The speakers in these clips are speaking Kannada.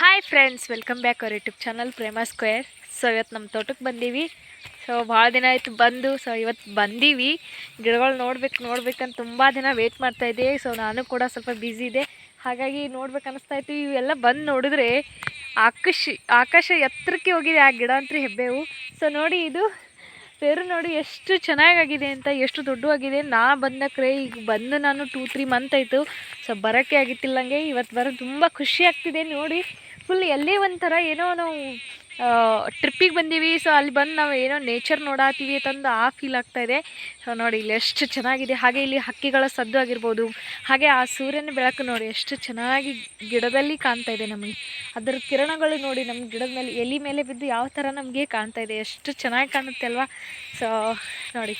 ಹಾಯ್ ಫ್ರೆಂಡ್ಸ್ ವೆಲ್ಕಮ್ ಬ್ಯಾಕ್ ಅವ್ರ YouTube channel Prema square so ಇವತ್ತು ನಮ್ಮ ತೋಟಕ್ಕೆ ಬಂದೀವಿ. ಸೊ ಭಾಳ ದಿನ ಆಯಿತು ಬಂದು. ಸೊ ಇವತ್ತು ಬಂದೀವಿ. ಗಿಡಗಳು ನೋಡ್ಬೇಕು ನೋಡ್ಬೇಕಂತ ತುಂಬ ದಿನ ವೇಟ್ ಮಾಡ್ತಾಯಿದ್ದೆ ಸೊ ನಾನು ಕೂಡ ಸ್ವಲ್ಪ ಬ್ಯುಸಿ ಇದೆ ಹಾಗಾಗಿ ನೋಡ್ಬೇಕು ಅನ್ನಿಸ್ತಾ ಇತ್ತು. ಇವೆಲ್ಲ ಬಂದು ನೋಡಿದ್ರೆ ಆಕಾಶ ಆಕಾಶ ಎತ್ತರಕ್ಕೆ ಹೋಗಿದೆ ಆ ಗಿಡ ಅಂತೂ ಹೆಬ್ಬೇವು. ಸೊ ನೋಡಿ ಇದು ಪೇರು ನೋಡಿ ಎಷ್ಟು ಚೆನ್ನಾಗಾಗಿದೆ ಅಂತ, ಎಷ್ಟು ದೊಡ್ಡವಾಗಿದೆ. ನಾ ಬಂದಕ್ರೆ ಈಗ ಬಂದು ನಾನು ಟೂ ತ್ರೀ ಮಂತ್ ಆಯಿತು. ಸೊ ಬರೋಕ್ಕೆ ಆಗಿತ್ತಿಲ್ಲಂಗೆ ಇವತ್ತು ಬರೋದು ತುಂಬ ಖುಷಿ ಆಗ್ತಿದೆ. ನೋಡಿ. ಫುಲ್ ಎಲ್ಲೇ ಒಂಥರ ಏನೋ ನಾವು ಟ್ರಿಪ್ಪಿಗೆ ಬಂದೀವಿ. ಸೊ ಅಲ್ಲಿ ಬಂದು ನಾವು ಏನೋ ನೇಚರ್ ನೋಡಾತೀವಿ ಅಂತಂದು ಆ ಫೀಲ್ ಆಗ್ತಾ ಇದೆ. ಸೊ ನೋಡಿ ಇಲ್ಲಿ ಎಷ್ಟು ಚೆನ್ನಾಗಿದೆ. ಹಾಗೆ ಇಲ್ಲಿ ಹಕ್ಕಿಗಳ ಸದ್ದು ಆಗಿರ್ಬೋದು. ಹಾಗೆ ಆ ಸೂರ್ಯನ ಬೆಳಕು ನೋಡಿ ಎಷ್ಟು ಚೆನ್ನಾಗಿ ಗಿಡದಲ್ಲಿ ಕಾಣ್ತಾ ಇದೆ ನಮಗೆ. ಅದರ ಕಿರಣಗಳು ನೋಡಿ ನಮ್ಮ ಗಿಡದ ಮೇಲೆ ಎಲೆ ಮೇಲೆ ಬಿದ್ದು ಯಾವ ಥರ ನಮಗೆ ಕಾಣ್ತಾ ಇದೆ. ಎಷ್ಟು ಚೆನ್ನಾಗಿ ಕಾಣುತ್ತೆ ಅಲ್ವಾ? ಸೊ ನೋಡಿ.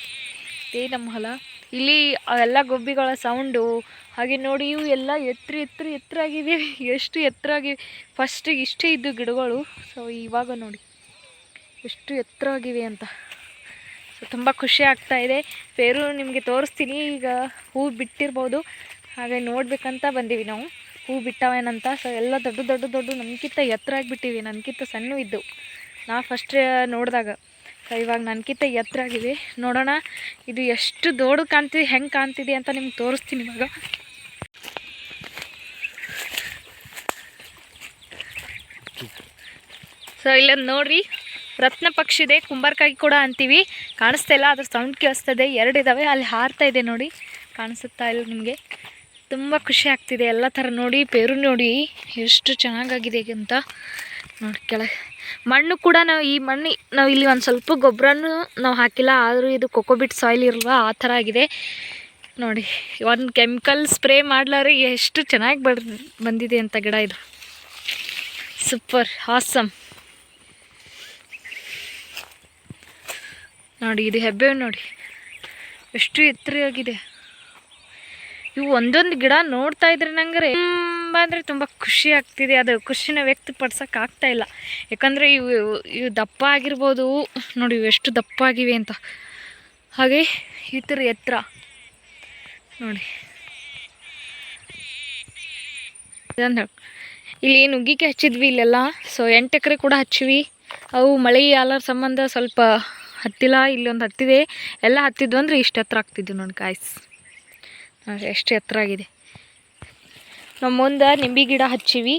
ಇದೇ ನಮ್ಮ ಹೊಲ ಇಲ್ಲಿ ಎಲ್ಲ ಗುಬ್ಬಿಗಳ ಸೌಂಡು ಹಾಗೆ ನೋಡಿ ಇವು ಎಲ್ಲ ಎತ್ತರ ಎತ್ತರ ಎತ್ತರ ಆಗಿವೆ ಎಷ್ಟು ಎತ್ತರ ಆಗಿವೆ ಫಸ್ಟಿಗೆ ಇಷ್ಟೇ ಇದ್ದು ಗಿಡಗಳು. ಸೊ ಇವಾಗ ನೋಡಿ, ಎಷ್ಟು ಎತ್ತರವಾಗಿವೆ ಅಂತ. ಸೊ ತುಂಬ ಖುಷಿ ಆಗ್ತಾ ಇದೆ. ಪೇರು ನಿಮಗೆ ತೋರಿಸ್ತೀನಿ. ಈಗ ಹೂ ಬಿಟ್ಟಿರ್ಬೋದು. ಹಾಗೆ ನೋಡಬೇಕಂತ ಬಂದೀವಿ ನಾವು. ಹೂ ಬಿಟ್ಟವೇನಂತ. ಸೊ ಎಲ್ಲ ದೊಡ್ಡ ದೊಡ್ಡ ದೊಡ್ಡ ನನಗಿಂತ ಎತ್ತರ ಆಗಿಬಿಟ್ಟಿವಿ ನನಗಿಂತ ಸಣ್ಣ ಇದ್ದು ನಾ ಫಸ್ಟ್ ನೋಡಿದಾಗ. ಸೊ ಇವಾಗ ನನಗಿಂತ ಎತ್ತರ ಆಗಿದೆ. ನೋಡೋಣ, ಇದು ಎಷ್ಟು ದೊಡ್ಡ ಕಾಣ್ತಿದೆ, ಹೆಂಗೆ ಕಾಣ್ತಿದೆ ಅಂತ ನಿಮ್ಗೆ ತೋರಿಸ್ತೀನಿ ಇವಾಗ. ಸೊ ಇಲ್ಲೊಂದು ನೋಡ್ರಿ, ರತ್ನ ಪಕ್ಷಿ ಇದೆ, ಕುಂಬಾರಕಾಯಿ ಕೂಡ ಅಂತೀವಿ. ಕಾಣಿಸ್ತಾ ಇಲ್ಲ ಅದ್ರ ಸೌಂಡ್ ಕೇಳಿಸ್ತದೆ. ಎರಡು ಇದ್ದಾವೆ ಅಲ್ಲಿ ಹಾರ್ತಾ ಇದೆ ನೋಡಿ. ಕಾಣಿಸುತ್ತಾ ಇಲ್ಲ ನಿಮಗೆ? ತುಂಬ ಖುಷಿ ಆಗ್ತಿದೆ, ಎಲ್ಲ ಥರ ನೋಡಿ, ಪೇರು ನೋಡಿ, ಎಷ್ಟು ಚೆನ್ನಾಗಾಗಿದೆ ಅಂತ. ನೋಡಿ ಕೆಳಗೆ. ಮಣ್ಣು ಕೂಡ ನಾವು ಈ ಮಣ್ಣು, ನಾವು ಇಲ್ಲಿ ಒಂದು ಸ್ವಲ್ಪ ಗೊಬ್ಬರನೂ ನಾವು ಹಾಕಿಲ್ಲ, ಆದರೂ ಇದು ಕೊಕೋಬಿಟ್ ಸಾಯಿಲ್ ಇರಲ್ವ, ಆ ಥರ ಆಗಿದೆ. ನೋಡಿ, ಒಂದು ಕೆಮಿಕಲ್ ಸ್ಪ್ರೇ ಮಾಡ್ಲಾರೆ, ಎಷ್ಟು ಚೆನ್ನಾಗಿ ಬಡ್ ಬಂದಿದೆ ಅಂತ ಗಿಡ ಇದು. Super, awesome. ನೋಡಿ, ಇದು ಹೆಬ್ಬೆ ನೋಡಿ. ಎಷ್ಟು ಎತ್ತರವಾಗಿದೆ. ಇವು ಒಂದೊಂದು ಗಿಡ ನೋಡ್ತಾ ಇದ್ರೆ ನಂಗೆ ತುಂಬ ಅಂದರೆ ತುಂಬ ಖುಷಿ ಆಗ್ತಿದೆ. ಅದು ಖುಷಿನ ವ್ಯಕ್ತಪಡ್ಸೋಕೆ ಆಗ್ತಾ ಇಲ್ಲ. ಯಾಕಂದರೆ ಇವು ಇವು ದಪ್ಪ ಆಗಿರ್ಬೋದು. ನೋಡಿ ಇವು ಎಷ್ಟು ದಪ್ಪ ಆಗಿವೆ ಅಂತ. ಹಾಗೆ ಈ ಥರ ಎತ್ತರ ನೋಡಿ ಇಲ್ಲಿ ಇಲ್ಲಿ ಉಗ್ಗಿಕೆ ಹಚ್ಚಿದ್ವಿ ಇಲ್ಲೆಲ್ಲ. ಸೊ ಎಂಟು ಎಕರೆ ಕೂಡ ಹಚ್ಚಿವಿ. ಅವು ಮಳೆ ಆಲರ ಸಂಬಂಧ ಸ್ವಲ್ಪ ಹತ್ತಿಲ್ಲ, ಇಲ್ಲೊಂದು ಹತ್ತಿದೆ. ಎಲ್ಲ ಹತ್ತಿದ್ವು ಅಂದರೆ ಇಷ್ಟು ಎತ್ತರ ಆಗ್ತಿದ್ವು ನೋಡಿ ಕಾಯ್ಸ್ ಎಷ್ಟು ಎತ್ತರ ಆಗಿದೆ. ನಮ್ಮ ಮುಂದೆ ನಿಂಬೆ ಗಿಡ ಹಚ್ಚಿವಿ.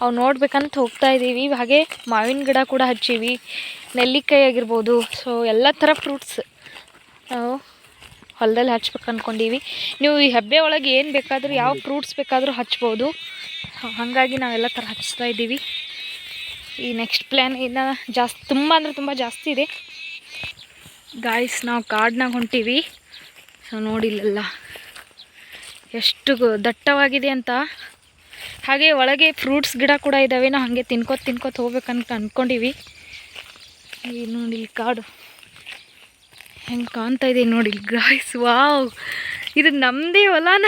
ಅವು ನೋಡ್ಬೇಕಂತ ಹೋಗ್ತಾ ಇದ್ದೀವಿ ಹಾಗೆ ಮಾವಿನ ಗಿಡ ಕೂಡ ಹಚ್ಚಿವಿ. ನೆಲ್ಲಿಕಾಯಿ ಆಗಿರ್ಬೋದು. ಸೊ ಎಲ್ಲ ಥರ ಫ್ರೂಟ್ಸ್ ನಾವು ಹೊಲದಲ್ಲಿ ಹಚ್ಬೇಕು ಅಂದ್ಕೊಂಡೀವಿ ನೀವು ಈ ಹಬ್ಬೆ ಒಳಗೆ ಏನು ಬೇಕಾದರೂ ಯಾವ ಫ್ರೂಟ್ಸ್ ಬೇಕಾದರೂ ಹಚ್ಬೋದು. ಹಾಗಾಗಿ ನಾವೆಲ್ಲ ಥರ ಹಚ್ತಾ ಇದ್ದೀವಿ ಈ ನೆಕ್ಸ್ಟ್ ಪ್ಲ್ಯಾನ್ ಇನ್ನು ಜಾಸ್ತಿ, ತುಂಬ ಅಂದರೆ ತುಂಬ ಜಾಸ್ತಿ ಇದೆ. ಗಾಯ್ಸ್ ನಾವು ಕಾಡ್ನಾಗ ಹೊಂಟೀವಿ. ಸೊ ನೋಡಿಲ್ಲ ಎಷ್ಟು ದಟ್ಟವಾಗಿದೆ ಅಂತ. ಹಾಗೆ ಒಳಗೆ ಫ್ರೂಟ್ಸ್ ಗಿಡ ಕೂಡ ಇದ್ದಾವೆ ನಾವು ಹಾಗೆ ತಿನ್ಕೋತ ತಿನ್ಕೋತ ಹೋಗ್ಬೇಕಂತ ಅಂದ್ಕೊಂಡಿವಿ ನೋಡಿ ಇಲ್ಲಿ ಕಾಡು. ಹೆಂಗೆ ಕಾಣ್ತಾ ಇದೆ ನೋಡಿ ಗಾಯ್ಸ್ ವಾವ್ ಇದು ನಮ್ಮದೇ ಹೊಲನ?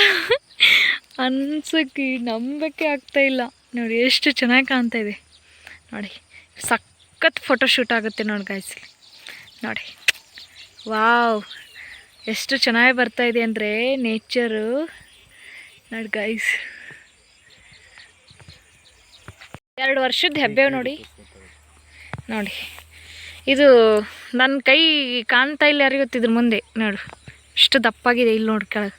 ಅನ್ಸಕ್ಕೆ ನಂಬಕ್ಕೆ ಆಗ್ತಾ ಇಲ್ಲ. ನೋಡಿ ಎಷ್ಟು ಚೆನ್ನಾಗಿ ಕಾಣ್ತಾ ಇದೆ. ನೋಡಿ, ಸಖತ್ ಫೋಟೋಶೂಟ್ ಆಗುತ್ತೆ ನೋಡಿ ಗಾಯ್ಸ್ ನೋಡಿ. ವಾವ್ ಎಷ್ಟು ಚೆನ್ನಾಗಿ ಬರ್ತಾ ಇದೆ ಅಂದರೆ ನೇಚರು ನೋಡಿ ಗೈಸ್ ಎರಡು ವರ್ಷದ ಹೆಬ್ಬೇವು ನೋಡಿ. ನೋಡಿ. ಇದು ನನ್ನ ಕೈ ಕಾಣ್ತಾ ಇಲ್ಲ ಯಾರಿಗೂ ಗೊತ್ತಿದ್ರ ಮುಂದೆ. ನೋಡು, ಇಷ್ಟು ದಪ್ಪಾಗಿದೆ ಇಲ್ಲಿ ನೋಡಿ ಕೆಳಗೆ.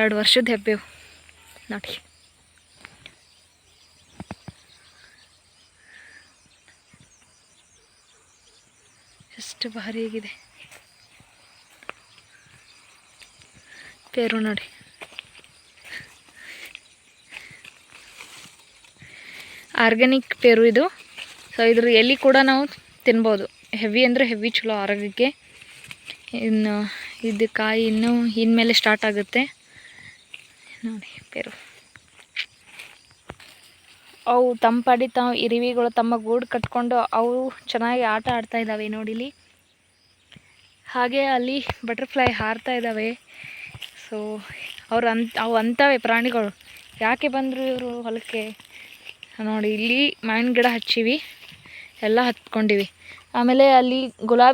ಎರಡು ವರ್ಷದ ಹೆಬ್ಬೇವು ನೋಡಿ. ಎಷ್ಟು ಭಾರಿ ಆಗಿದೆ. ಪೇರು ನೋಡಿ. ಆರ್ಗ್ಯಾನಿಕ್ ಪೇರು ಇದು. ಸೊ ಇದ್ರ ಎಲ್ಲಿ ಕೂಡ ನಾವು ತಿನ್ಬೋದು. ಹೆವಿ ಅಂದರೆ ಹೆವಿ ಚಲೋ ಆರೋಗ್ಯಕ್ಕೆ. ಇನ್ನು ಇದು ಕಾಯಿ ಇನ್ನೂ ಇನ್ಮೇಲೆ ಸ್ಟಾರ್ಟ್ ಆಗುತ್ತೆ. ನೋಡಿ, ಪೇರು. ಅವು ತಂಪಾಡಿ ತಾವು ಇರಿವಿಗಳು ತಮ್ಮ ಗೂಡು ಕಟ್ಕೊಂಡು ಅವು ಚೆನ್ನಾಗಿ ಆಟ ಆಡ್ತಾ ಇದ್ದಾವೆ ನೋಡಿಲಿ. ಹಾಗೆ ಅಲ್ಲಿ ಬಟರ್ಫ್ಲೈ ಹಾರ್ತಾ ಇದ್ದಾವೆ. ಸೊ ಅವ್ರು ಅಂತ ಅವು ಅಂತವೆ ಪ್ರಾಣಿಗಳು. ಯಾಕೆ ಬಂದರು ಇವರು ಹೊಲಕ್ಕೆ? ನೋಡಿ ಇಲ್ಲಿ ಮಾವಿನ ಗಿಡ ಹಚ್ಚೀವಿ. ಎಲ್ಲ ಹತ್ಕೊಂಡಿವಿ. ಆಮೇಲೆ ಅಲ್ಲಿ ಗುಲಾಬಿ